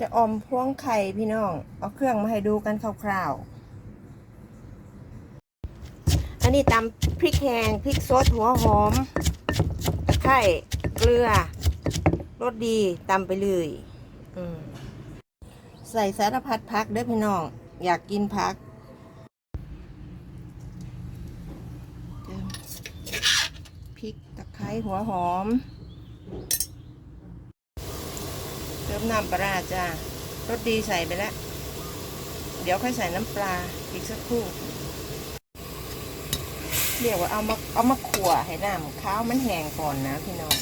จะอมพวงไข่พี่น้อง เอาเครื่องมาให้ดูกันคร่าวๆ อันนี้ตำพริกแห้งพริกสดหัวหอม ตะไคร้เกลือรสดีตำไปเลยใส่สารพัดพักเด้อพี่น้อง อยากกินพักพริกตะไคร้หัวหอม เติมน้ำปลาร้าจ้ารสดีใส่ไปแล้ว เดี๋ยวค่อยใส่น้ำปลาอีกสักครู่เรียกว่าเอามาเอามาขั่วให้น้ำข้าวมันแห้งก่อนนะพี่น้อง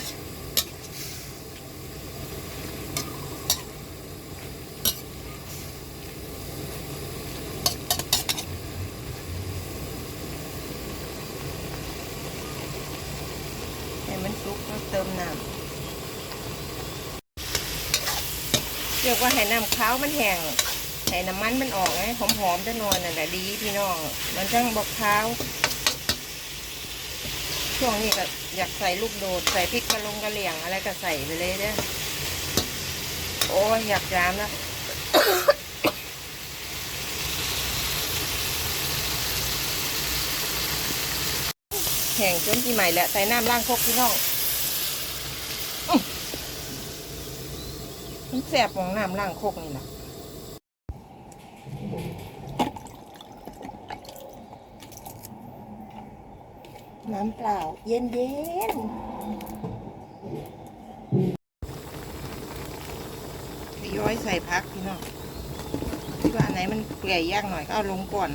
ให้มันสุกแล้วเติมน้ำ เรียกว่าให้น้ำข้าวมันแห้งให้น้ำมันมันออกไงหอมๆจะนอนนั่นแหละดีพี่น้อง มันจังบอกข้าวช่วงนี้ก็อยากใส่ลูกโดด ใส่พริกกระลงกระเหลี่ยงอะไรก็ใส่ไปเลยเด้อโอ้ยอยากจามแล้วแห้งจนกี่ใหม่แล้วใส่น้ำล้างคกพี่น้องอื้อ มันแสบของน้ำล้างคกนี่แหละน้ำเปล่า เย็นเย็นทยอยใส่พักพี่น้องที่ว่าอันไหนมันเปื่ยยากหน่อยก็เอาลงก่อน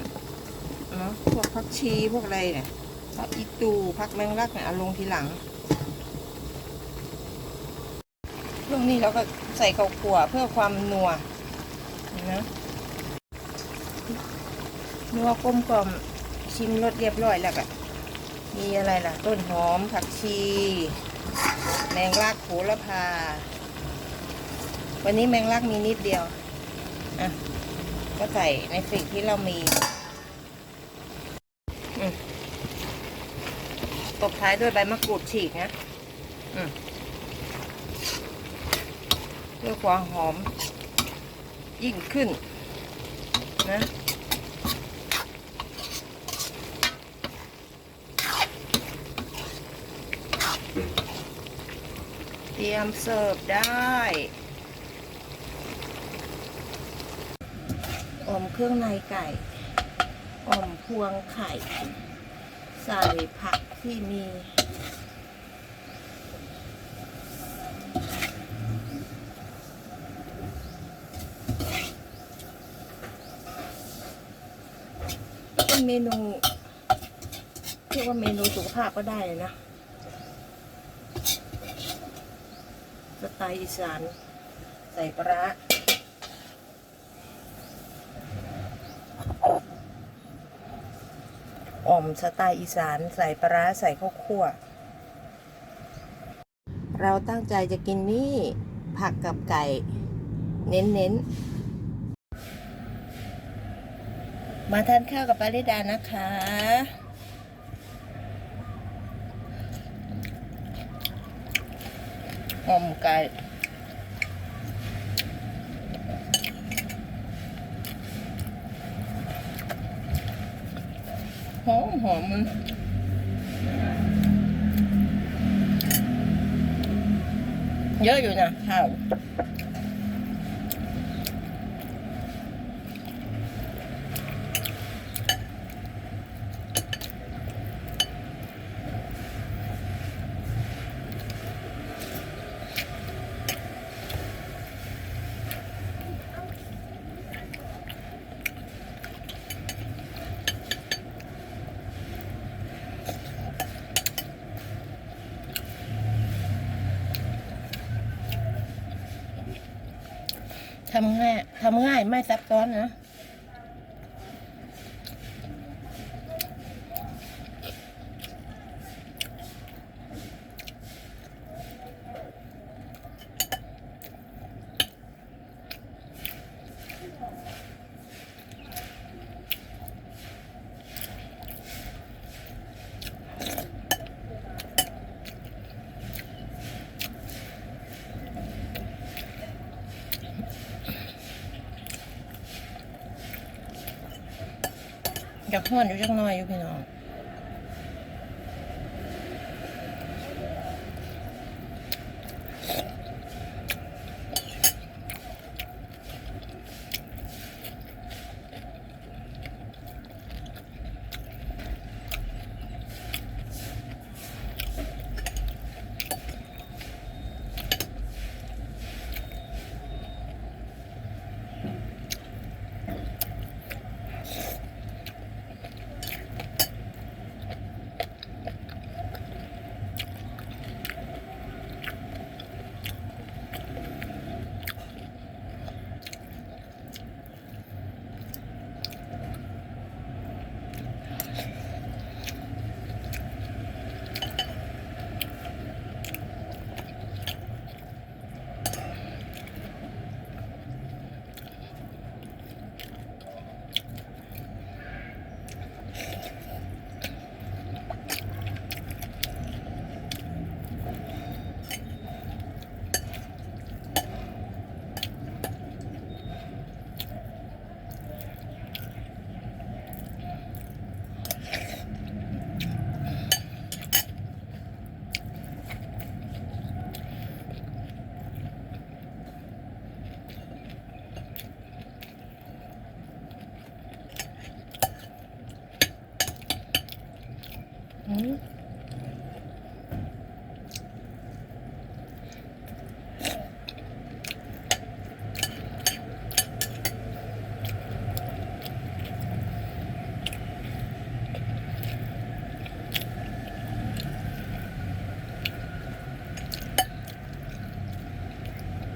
เนาะพวกผักชีพวกอะไรเนี่ยพักอีตูพักแมงลักเนี่ยเอาลงทีหลัง ช่วงนี้เราก็ใส่ข้าวคั่วเพื่อความนัวนะนัวกลมกล่อมชิมรสเรียบร้อยแล้วก็มีอะไรล่ะ ต้นหอมผักชีแมงลักโหระพา วันนี้แมงลักมีนิดเดียว อะ ก็ใส่ในสิ่งที่เรามีอืมตบท้ายด้วยใบมะกรูดฉีกนะ อืม เพื่อความหอมยิ่งขึ้นนะเตรียมเสิร์ฟได้ อมเครื่องในไก่ อมพวงไข่ ใส่ผักที่มี เป็นเมนูเรียกว่าเมนูสุขภาพก็ได้นะ สไตล์อีสาน ใส่ปลาอ่อมสไตล์อีสาน ใส่ปลาร้าใส่ข้าวคั่ว เราตั้งใจจะกินนี่ ผักกับไก่ เน้นๆ มาทานข้าวกับปาริดานะคะอ่อมไก่หอมหอมมันเยอะอยู่นะข้าว ทำง่ายทำง่ายไม่ซับซ้อนนะ จะห้อนอยู่จังน้อยอยู่พี่น้อง อืม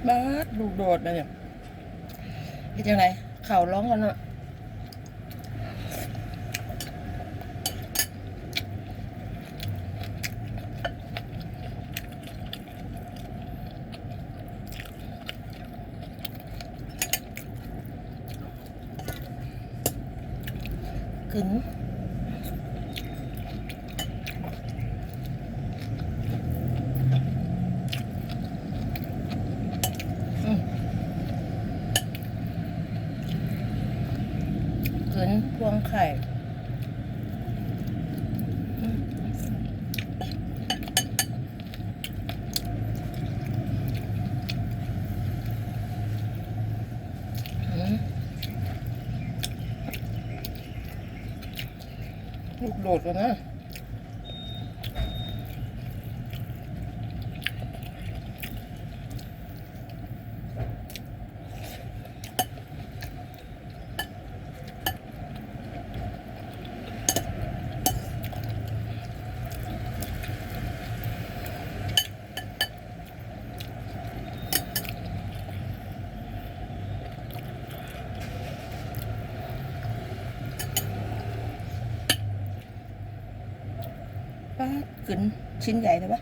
บ้าลูกโดดนะเนี่ยเป็นยังไงเข่าร้องกันเนาะ ขึ้นอืมขึ้น พวงไข่ลูกโดดแล้วนะ ขึ้นชิ้นใหญ่เลยปะ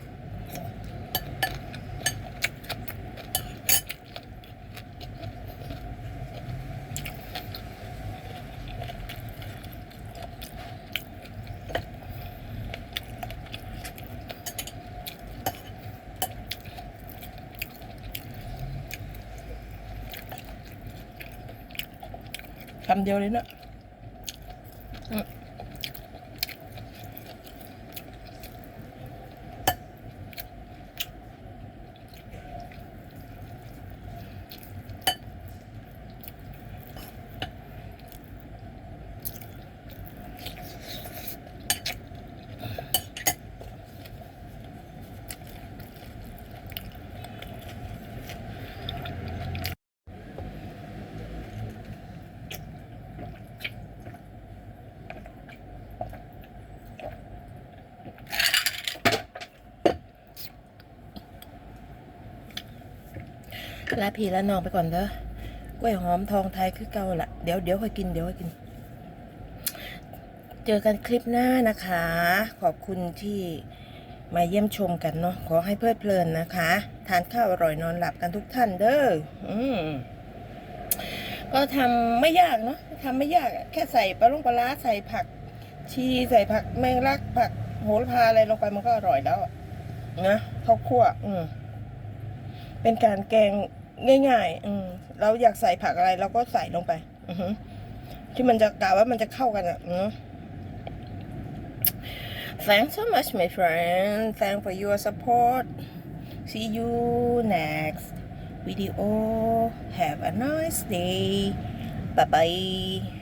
คำเดียวเลยเนอะ ลาพีละนองไปก่อนเด้อกล้วยหอมทองไทยคือเก่าละเดี๋ยวเดี๋ยวค่อยกินเดี๋ยวค่อยกิน เจอกันคลิปหน้านะคะ ขอบคุณที่มาเยี่ยมชมกันเนาะขอให้เพลิดเพลินนะคะ ทานข้าวอร่อยนอนหลับกันทุกท่านเด้ออืมก็ทำไม่ยากเนาะทำไม่ยากแค่ใส่ปลาลงปลาร้าใส่ผัก ชีใส่ผักแมงลักผักโหระพาอะไรลงไปมันก็อร่อยแล้วนะข้าวคั่ว อืมเป็นการแกง ง่ายๆ อืมเราอยากใส่ผักอะไรเราก็ใส่ลงไป อืที่มันจะกล่าวว่ามันจะเข้ากันอะเนาะ Thanks so much my friend Thank for your support See you next video Have a nice day Bye bye